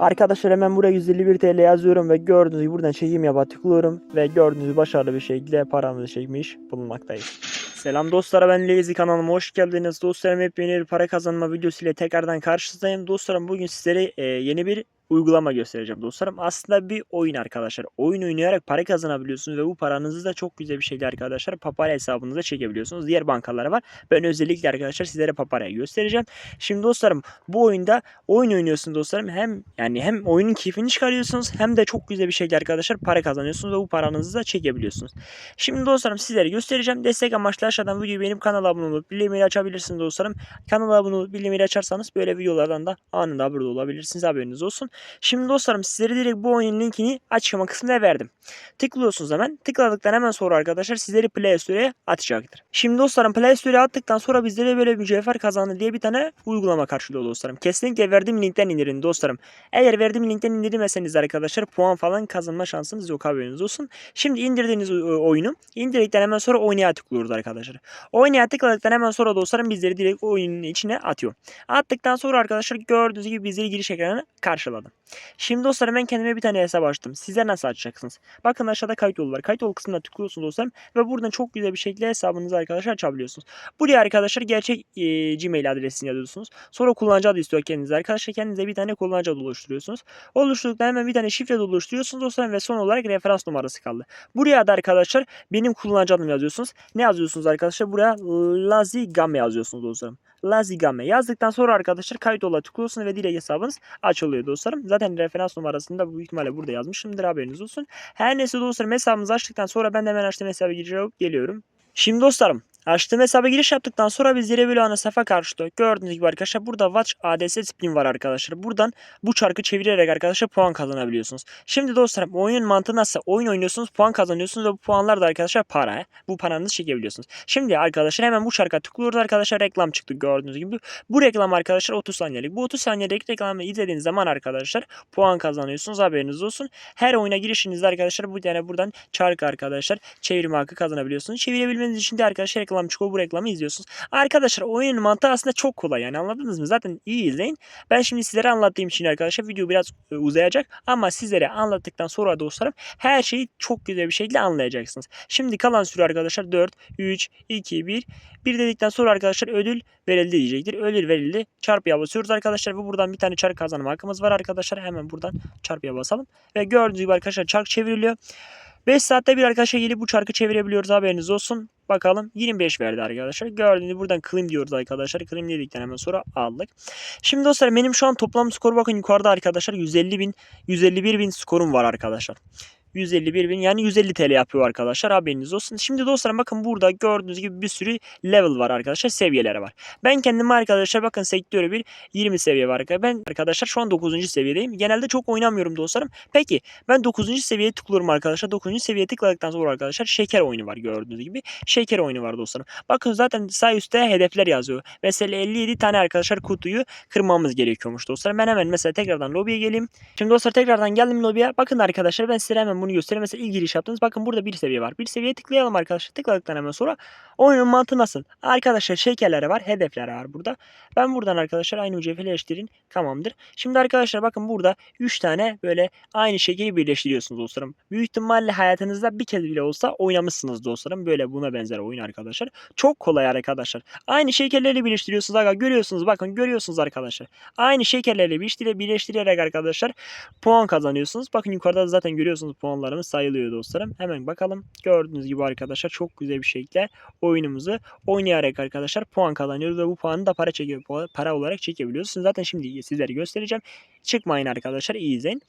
Arkadaşlar hemen buraya 151 TL yazıyorum ve gördüğünüz gibi buradan çekim yapa tıklıyorum ve gördüğünüz gibi başarılı bir şekilde paramızı çekmiş bulunmaktayız. Selam dostlar ben Lazy kanalıma hoş geldiniz. Dostlarım hep yeni bir para kazanma videosu ile tekrardan karşınızdayım. Dostlarım bugün sizlere e, yeni bir uygulama göstereceğim dostlarım. Aslında bir oyun arkadaşlar. Oyun oynayarak para kazanabiliyorsunuz ve bu paranızı da çok güzel bir şekilde arkadaşlar Papara hesabınıza çekebiliyorsunuz. Diğer bankalara var. Ben özellikle arkadaşlar sizlere Papara'yı göstereceğim. Şimdi dostlarım bu oyunda oyun oynuyorsunuz dostlarım. Hem yani hem oyunun keyfini çıkarıyorsunuz hem de çok güzel bir şekilde arkadaşlar para kazanıyorsunuz ve bu paranızı da çekebiliyorsunuz. Şimdi dostlarım sizlere göstereceğim. Destek amaçlı aşağıdan videoyu benim kanala abone olup bildirimleri açabilirsiniz dostlarım. Kanala abone olup bildirimleri açarsanız böyle videolardan da anında haberdar olabilirsiniz. Haberiniz olsun. Şimdi dostlarım sizlere direkt bu oyunun linkini açıklama kısmına verdim. Tıklıyorsunuz hemen. Tıkladıktan hemen sonra arkadaşlar sizleri Play Store'ya atacaktır. Şimdi dostlarım Play Store'ya attıktan sonra bizlere böyle mücevher kazandı diye bir tane uygulama karşılıyor dostlarım. Kesinlikle verdiğim linkten indirin dostlarım. Eğer verdiğim linkten indirmezseniz arkadaşlar puan falan kazanma şansınız yok haberiniz olsun. Şimdi indirdiğiniz oyunu indirdikten hemen sonra oynaya tıklıyoruz arkadaşlar. Oynaya tıkladıktan hemen sonra dostlarım bizleri direkt oyunun içine atıyor. Attıktan sonra arkadaşlar gördüğünüz gibi bizleri giriş ekranı karşıladı. Şimdi dostlarım ben kendime bir tane hesap açtım. Sizler nasıl açacaksınız? Bakın aşağıda kayıt yolu var. Kayıt yolu kısmına tıklıyorsunuz dostlarım ve buradan çok güzel bir şekilde hesabınızı arkadaşlar açabiliyorsunuz. Buraya arkadaşlar gerçek e, Gmail adresini yazıyorsunuz. Sonra kullanıcı adı istiyor kendinize. Arkadaşlar kendinize bir tane kullanıcı adı oluşturuyorsunuz. Oluşturduktan hemen bir tane şifre de oluşturuyorsunuz dostlarım ve son olarak referans numarası kaldı. Buraya da arkadaşlar benim kullanıcı adımı yazıyorsunuz. Ne yazıyorsunuz arkadaşlar? Buraya Lazigame yazıyorsunuz dostlarım. Lazigame yazdıktan sonra arkadaşlar kayıt ola tıklıyorsunuz ve direkt hesabınız açılıyor dostlarım. Zaten referans numarasını da büyük ihtimalle burada yazmışımdır haberiniz olsun. Her neyse dostlarım hesabımızı açtıktan sonra ben de hemen açtığım hesabı giriş yapıp geliyorum. Şimdi dostlarım Açtığım hesaba giriş yaptıktan sonra bizlere böyle ana sayfa karşılıyor. Gördüğünüz gibi arkadaşlar burada Watch ADS Spin var arkadaşlar. Buradan bu çarkı çevirerek arkadaşlar puan kazanabiliyorsunuz. Şimdi dostlarım oyunun mantığı nasıl? Oyun oynuyorsunuz puan kazanıyorsunuz ve bu puanlar da arkadaşlar para. Bu paranızı çekebiliyorsunuz. Şimdi arkadaşlar hemen bu çarka tıklıyoruz arkadaşlar reklam çıktı gördüğünüz gibi. Bu reklam arkadaşlar 30 saniyelik. Bu 30 saniyelik reklamı izlediğiniz zaman arkadaşlar puan kazanıyorsunuz haberiniz olsun. Her oyuna girişinizde arkadaşlar bu tane buradan çarkı arkadaşlar çevirme hakkı kazanabiliyorsunuz. Çevirebilmeniz için de arkadaşlar reklam çıkıyor bu reklamı izliyorsunuz. Arkadaşlar oyunun mantığı aslında çok kolay yani anladınız mı? Zaten iyi izleyin. Ben şimdi sizlere anlattığım için arkadaşlar video biraz e, uzayacak ama sizlere anlattıktan sonra dostlarım her şeyi çok güzel bir şekilde anlayacaksınız. Şimdi kalan süre arkadaşlar 4, 3, 2, 1. 1 dedikten sonra arkadaşlar ödül verildi diyecektir. Ödül verildi. Çarpıya basıyoruz arkadaşlar ve buradan bir tane çark kazanma hakkımız var arkadaşlar. Hemen buradan çarpıya basalım. Ve gördüğünüz gibi arkadaşlar çark çevriliyor. 5 saatte bir arkadaşlar gelip bu çarkı çevirebiliyoruz haberiniz olsun. Bakalım 25 verdi arkadaşlar. Gördüğünüz buradan claim diyoruz arkadaşlar. Claim dedikten hemen sonra aldık. Şimdi dostlar benim şu an toplam skor bakın yukarıda arkadaşlar 150 bin 151 bin skorum var arkadaşlar. 151 bin yani 150 TL yapıyor arkadaşlar haberiniz olsun. Şimdi dostlarım bakın burada gördüğünüz gibi bir sürü level var arkadaşlar seviyeleri var. Ben kendime arkadaşlar bakın sektörü bir 20 seviye var. Ben arkadaşlar şu an 9. seviyedeyim. Genelde çok oynamıyorum dostlarım. Peki ben 9. seviyeye tıklıyorum arkadaşlar. 9. seviyeye tıkladıktan sonra arkadaşlar şeker oyunu var gördüğünüz gibi. Şeker oyunu var dostlarım. Bakın zaten sağ üstte hedefler yazıyor. Mesela 57 tane arkadaşlar kutuyu kırmamız gerekiyormuş dostlarım. Ben hemen mesela tekrardan lobiye geleyim. Şimdi dostlar tekrardan geldim lobiye. Bakın arkadaşlar ben size hemen bunu göstereyim. Mesela ilk giriş yaptınız. Bakın burada bir seviye var. Bir seviyeye tıklayalım arkadaşlar. Tıkladıktan hemen sonra oyunun mantığı nasıl? Arkadaşlar şekerleri var. Hedefler var burada. Ben buradan arkadaşlar aynı mücevherleştirin. Tamamdır. Şimdi arkadaşlar bakın burada 3 tane böyle aynı şekeri birleştiriyorsunuz dostlarım. Büyük ihtimalle hayatınızda bir kez bile olsa oynamışsınız dostlarım. Böyle buna benzer oyun arkadaşlar. Çok kolay arkadaşlar. Aynı şekerleri birleştiriyorsunuz. Aga görüyorsunuz bakın görüyorsunuz arkadaşlar. Aynı şekerleri birleştire, birleştirerek arkadaşlar puan kazanıyorsunuz. Bakın yukarıda zaten görüyorsunuz puanlarımız sayılıyor dostlarım. Hemen bakalım. Gördüğünüz gibi arkadaşlar çok güzel bir şekilde oyunumuzu oynayarak arkadaşlar puan kazanıyoruz ve bu puanı da para çekiyor para olarak çekebiliyorsunuz. Zaten şimdi sizlere göstereceğim. Çıkmayın arkadaşlar iyi izleyin.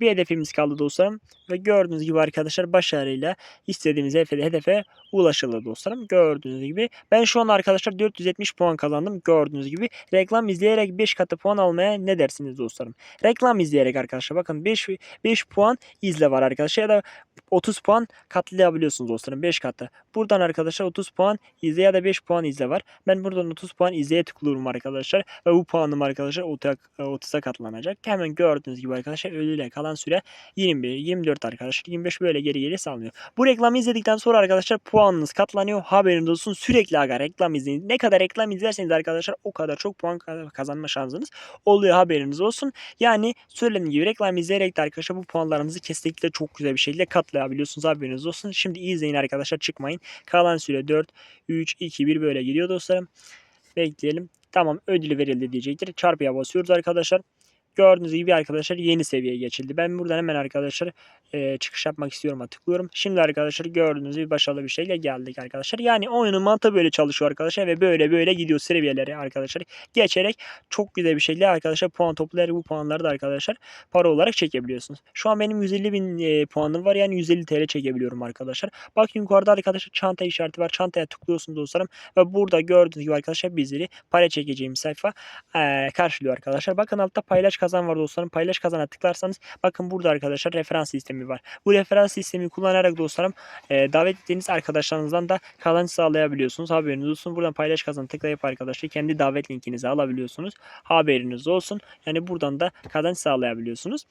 Bir hedefimiz kaldı dostlarım. Ve gördüğünüz gibi arkadaşlar başarıyla istediğimiz hedefe, ulaşıldı dostlarım. Gördüğünüz gibi ben şu an arkadaşlar 470 puan kazandım. Gördüğünüz gibi reklam izleyerek 5 katı puan almaya ne dersiniz dostlarım? Reklam izleyerek arkadaşlar bakın 5, 5 puan izle var arkadaşlar ya da 30 puan katlayabiliyorsunuz dostlarım 5 katı. Buradan arkadaşlar 30 puan izle ya da 5 puan izle var. Ben buradan 30 puan izleye tıklıyorum arkadaşlar ve bu puanım arkadaşlar 30'a katlanacak. Hemen gördüğünüz gibi arkadaşlar kalan kalan süre 21, 24 arkadaşlar. 25 böyle geri geri salmıyor. Bu reklamı izledikten sonra arkadaşlar puanınız katlanıyor. Haberiniz olsun. Sürekli aga reklam izleyin. Ne kadar reklam izlerseniz arkadaşlar o kadar çok puan ka- kazanma şansınız oluyor haberiniz olsun. Yani söylediğim gibi reklam izleyerek de arkadaşlar bu puanlarınızı kesinlikle çok güzel bir şekilde katlayabiliyorsunuz haberiniz olsun. Şimdi izleyin arkadaşlar çıkmayın. Kalan süre 4, 3, 2, 1 böyle gidiyor dostlarım. Bekleyelim. Tamam ödülü verildi diyecektir. Çarpıya basıyoruz arkadaşlar. Gördüğünüz gibi arkadaşlar yeni seviyeye geçildi. Ben buradan hemen arkadaşlar e, çıkış yapmak istiyorum tıklıyorum. Şimdi arkadaşlar gördüğünüz gibi başarılı bir şeyle geldik arkadaşlar. Yani oyunun mantığı böyle çalışıyor arkadaşlar ve böyle böyle gidiyor seviyeleri arkadaşlar. Geçerek çok güzel bir şekilde arkadaşlar puan toplayarak bu puanları da arkadaşlar para olarak çekebiliyorsunuz. Şu an benim 150 bin e, puanım var yani 150 TL çekebiliyorum arkadaşlar. Bakın yukarıda arkadaşlar çanta işareti var. Çantaya tıklıyorsunuz dostlarım ve burada gördüğünüz gibi arkadaşlar bizleri para çekeceğim sayfa e, karşılıyor arkadaşlar. Bakın altta paylaş kazan var dostlarım. Paylaş kazana tıklarsanız bakın burada arkadaşlar referans sistemi var. Bu referans sistemi kullanarak dostlarım e, davet ettiğiniz arkadaşlarınızdan da kazanç sağlayabiliyorsunuz. Haberiniz olsun. Buradan paylaş kazan tıklayıp arkadaşlar kendi davet linkinizi alabiliyorsunuz. Haberiniz olsun. Yani buradan da kazanç sağlayabiliyorsunuz.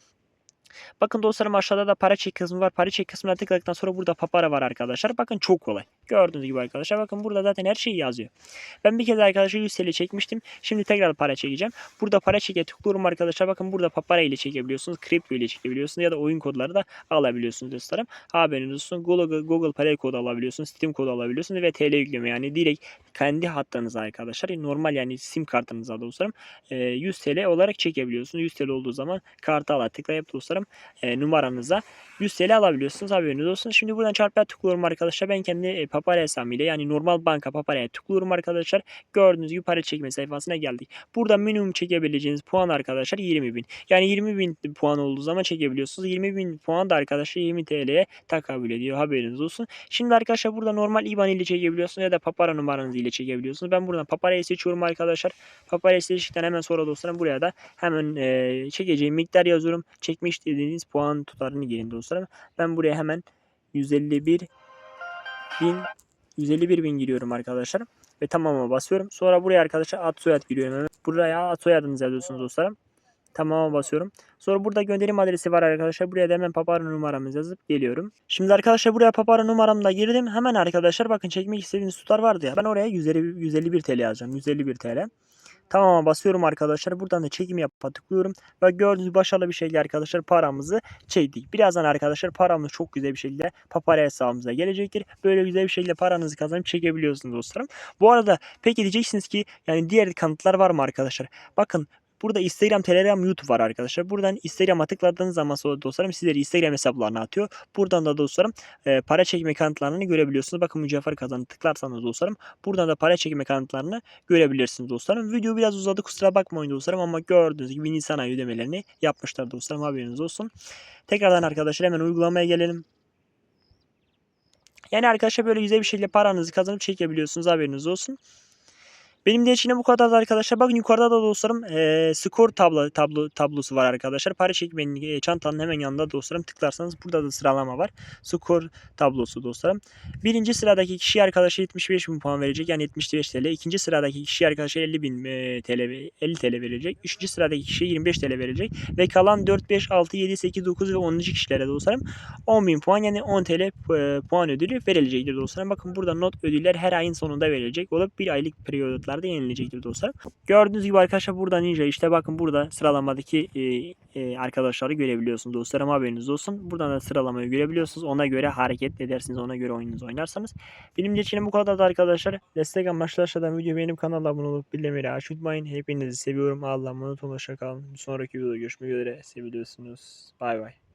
Bakın dostlarım aşağıda da para çek kısmı var. Para çek kısmına tıkladıktan sonra burada papara var arkadaşlar. Bakın çok kolay. Gördüğünüz gibi arkadaşlar. Bakın burada zaten her şey yazıyor. Ben bir kez arkadaşlar 100 TL çekmiştim. Şimdi tekrar para çekeceğim. Burada para çeke tıklıyorum arkadaşlar. Bakın burada papara ile çekebiliyorsunuz. Kripto ile çekebiliyorsunuz. Ya da oyun kodları da alabiliyorsunuz dostlarım. Haberiniz olsun. Google, Google Play kodu alabiliyorsunuz. Steam kodu alabiliyorsunuz. Ve TL yükleme yani direkt kendi hattınıza arkadaşlar. Normal yani sim kartınıza dostlarım. e, 100 TL olarak çekebiliyorsunuz. 100 TL olduğu zaman kartı ala tıklayıp dostlarım e, numaranıza 100 TL alabiliyorsunuz. Haberiniz olsun. Şimdi buradan çarpıya tıklıyorum arkadaşlar. Ben kendi e, papara hesabıyla yani normal banka paparaya tıklıyorum arkadaşlar. Gördüğünüz gibi para çekme sayfasına geldik. Burada minimum çekebileceğiniz puan arkadaşlar 20 bin. Yani 20 bin puan olduğu zaman çekebiliyorsunuz. 20 bin puan da arkadaşlar 20 TL'ye takabül ediyor. Haberiniz olsun. Şimdi arkadaşlar burada normal IBAN ile çekebiliyorsunuz ya da papara numaranız ile çekebiliyorsunuz. Ben buradan paparayı seçiyorum arkadaşlar. Paparayı seçtikten hemen sonra dostlarım buraya da hemen e, çekeceğim miktar yazıyorum. Çekmiş dediğiniz puan tutarını girin dostlarım. Ben buraya hemen 151 bin 151 bin giriyorum arkadaşlar. Ve tamama basıyorum. Sonra buraya arkadaşlar ad soyad giriyorum. Buraya ad soyadınızı yazıyorsunuz dostlarım. Tamama basıyorum. Sonra burada gönderim adresi var arkadaşlar. Buraya da hemen papara numaramızı yazıp geliyorum. Şimdi arkadaşlar buraya papara numaramı da girdim. Hemen arkadaşlar bakın çekmek istediğiniz tutar vardı ya. Ben oraya 150, 151 TL yazacağım. 151 TL. Tamama basıyorum arkadaşlar. Buradan da çekim yapa tıklıyorum. Ve gördüğünüz başarılı bir şekilde arkadaşlar paramızı çektik. Birazdan arkadaşlar paramız çok güzel bir şekilde papara hesabımıza gelecektir. Böyle güzel bir şekilde paranızı kazanıp çekebiliyorsunuz dostlarım. Bu arada peki diyeceksiniz ki yani diğer kanıtlar var mı arkadaşlar? Bakın Burada Instagram, Telegram, YouTube var arkadaşlar. Buradan Instagram'a tıkladığınız zaman sonra dostlarım sizleri Instagram hesaplarına atıyor. Buradan da dostlarım e, para çekme kanıtlarını görebiliyorsunuz. Bakın mücevher kazanı tıklarsanız dostlarım buradan da para çekme kanıtlarını görebilirsiniz dostlarım. Video biraz uzadı kusura bakmayın dostlarım ama gördüğünüz gibi Nisan ayı ödemelerini yapmışlar dostlarım haberiniz olsun. Tekrardan arkadaşlar hemen uygulamaya gelelim. Yani arkadaşlar böyle güzel bir şekilde paranızı kazanıp çekebiliyorsunuz haberiniz olsun. Benim de içine bu kadar da arkadaşlar. Bakın yukarıda da dostlarım e, skor tablo, tablo tablosu var arkadaşlar. Para çekmenin e, çantanın hemen yanında dostlarım tıklarsanız burada da sıralama var. Skor tablosu dostlarım. Birinci sıradaki kişi arkadaşa 75 bin puan verecek. Yani 75 TL. İkinci sıradaki kişi arkadaşa 50 bin e, TL 50 TL verecek. Üçüncü sıradaki kişi 25 TL verecek. Ve kalan 4, 5, 6, 7, 8, 9 ve 10. kişilere dostlarım 10 bin puan yani 10 TL e, puan ödülü verilecektir dostlarım. Bakın burada not ödüller her ayın sonunda verilecek. Olup bir aylık periyotlarda yenilecektir dostlar. Gördüğünüz gibi arkadaşlar burada Ninja işte bakın burada sıralamadaki e, e, arkadaşları görebiliyorsunuz dostlarım haberiniz olsun. Buradan da sıralamayı görebiliyorsunuz. Ona göre hareket edersiniz. Ona göre oyununuzu oynarsanız. Benim için bu kadar da arkadaşlar. Destek amaçlı aşağıdan video beğenip kanala abone olup bildirimleri açmayı unutmayın. Hepinizi seviyorum. Allah'a emanet olun. Bir sonraki videoda görüşmek üzere. Seviyorsunuz. Bay bay.